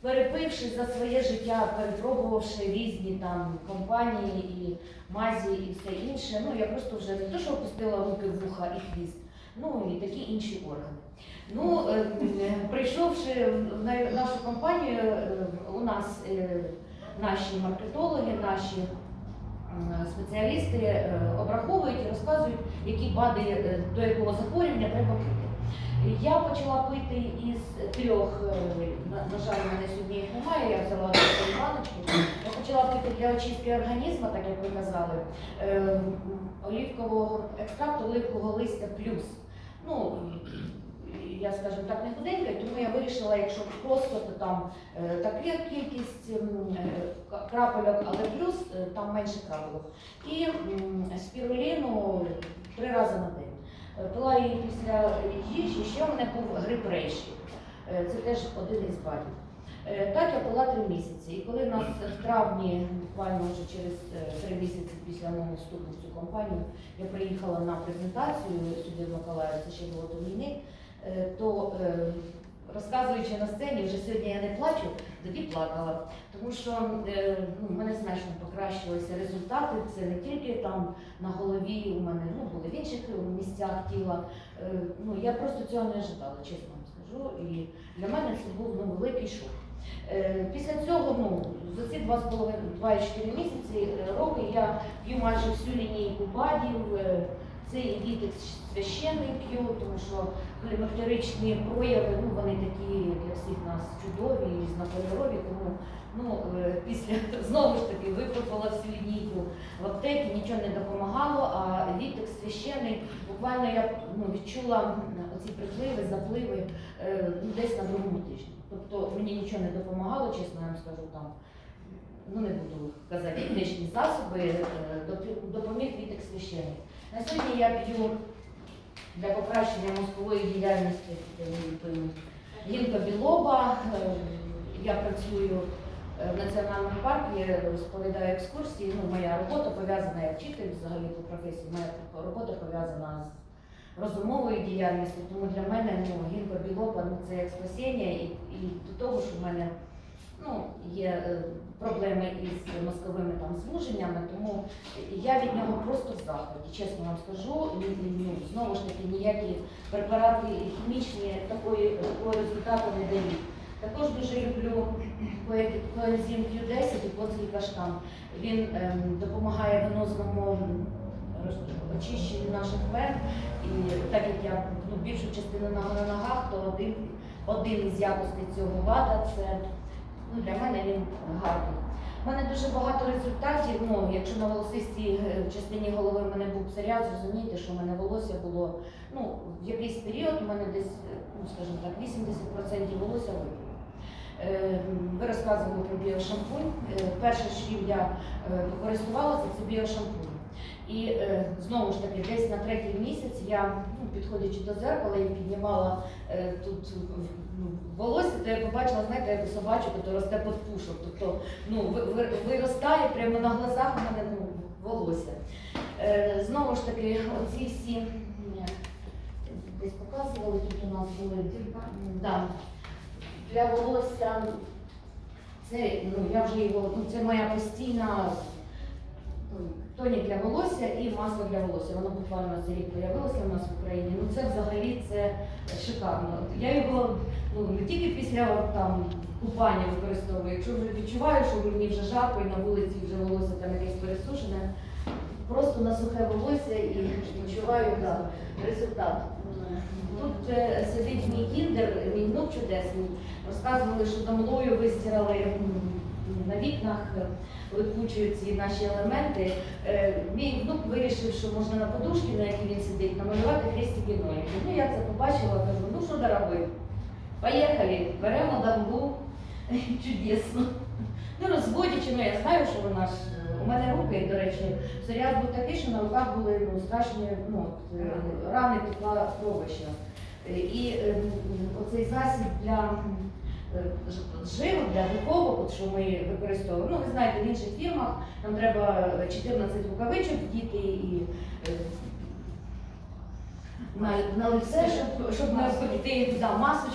Перепивши за своє життя, перепробувавши різні там компанії і мазі і все інше, ну я просто вже не то, що опустила руки в вуха і хвіст, ну і такі інші органи. Ну, е, е, прийшовши в нашу компанію, е, у нас е, наші маркетологи, наші спеціалісти е, обраховують і розказують, які БАДи е, до якого захворювання треба. Я почала пити із трьох, е, на, жаль, в мене сьогодні їх немає, я взяла таку баночку. Я почала пити для очистки організму, так як ви казали, е, олівкового екстракту оливкового листя плюс. Ну, я скажу так, не худенька, тому я вирішила, якщо просто, то там е, така кількість крапельок, але плюс там менше крапельок. І спіруліну три рази на день. Е, Пила її після їжі, ще в мене був грип рейші. Е, Це теж один із балів. Е, Так я пила три місяці. І коли нас в травні, буквально вже через три місяці після мого вступу в цю компанію, я приїхала на презентацію сюди в Миколаїв, це ще було до війни, то розказуючи на сцені, вже сьогодні я не плачу, тоді плакала. Тому що е, ну, в мене значно покращилися результати. Це не тільки там на голові у мене ну, були в інших місцях тіла. Е, Ну, я просто цього не ожидала, чесно вам скажу. І для мене це був ну, великий шок. Е, Після цього, ну, за ці 2,5-2,4 місяці е, роки я п'ю майже всю лінійку БАДів. Е, Це і вітекс священний п'ю, тому що клімактеричні прояви, ну вони такі для всіх нас чудові і знакольорові, тому ну, е, після знову ж таки випробувала всю лінійку в аптеці, нічого не допомагало, а вітекс священний, буквально я ну, відчула оці припливи, запливи е, ну, десь на другому тижні. Тобто мені нічого не допомагало, чесно я вам скажу там. Ну, не буду казати технічні засоби, е, допоміг вітекс священний. На сьогодні я п'ю для покращення мозкової діяльності е, гінка білоба. Е, Я працюю е, в національному парку, я розповідаю екскурсії. Ну, моя робота пов'язана як вчитель взагалі по професії. Моя робота пов'язана з розумовою діяльністю. Тому для мене ну, гінка білоба ну, це як спасіння і, і до того, що в мене ну, є е, проблеми із мозковими там звуженнями, тому я від нього просто в захваті, чесно вам скажу. Ну, знову ж таки, ніякі препарати хімічні такої, такого результату не дають. Також дуже люблю коензим Q10 і плотський каштан. Він ем, допомагає венозному очищенню наших вен. І так як я ну, більшу частину на, ногах, то один, один із якостей цього вада це ну, для мене він гарний. У мене дуже багато результатів. Ну, якщо на волосистій е, частині голови в мене був псоріаз, розумієте, що в мене волосся було ну, в якийсь період, у мене десь, е, ну, скажімо так, 80% волосся випало. Е, Ви розказували про біошампунь. Перше, що я користувалася, це біошампунь. І знову ж таки, десь на третій місяць я, ну, підходячи до зеркала і піднімала е, тут ну, волосся, то я побачила, знаєте, як у то росте під пушок. Тобто ну, ви- ви- виростає прямо на глазах у мене ну, волосся. Е, знову ж таки, оці всі десь показували, тут у нас були да, для волосся. Це ну, я вже його, ну, це моя постійна ну, тонік для волосся і масло для волосся. Воно буквально за рік появилося у нас в Україні. Ну це взагалі це шикарно. Я його ну не тільки після там купання використовую, якщо вже відчуваю, що мені вже жарко і на вулиці вже волосся там якесь пересушене, просто на сухе волосся і відчуваю да, результат. Тут е, сидить мій кіндер, мій внук чудесний. Розказували, що домлою вистирали м, на вікнах, е, липучують ці наші елементи. Е, Мій внук вирішив, що можна на подушці, на якій він сидить, намалювати хрестики ноліки. Ну я це побачила, кажу, ну що дорогой, поїхали, беремо дамбу, чудесно. Ну, розводячи, ну я знаю, що вона ж. У мене руки, до речі, псоріаз був такий, що на руках були ну, страшні ну, е, рани текла кровища. Е, І е, оцей засіб для е, жиру, для духовок, от що ми використовуємо. Ну, ви знаєте, в інших фірмах нам треба 14 рукавичок діти і е, на, на лице, щоб, щоб не пекти да, масочку.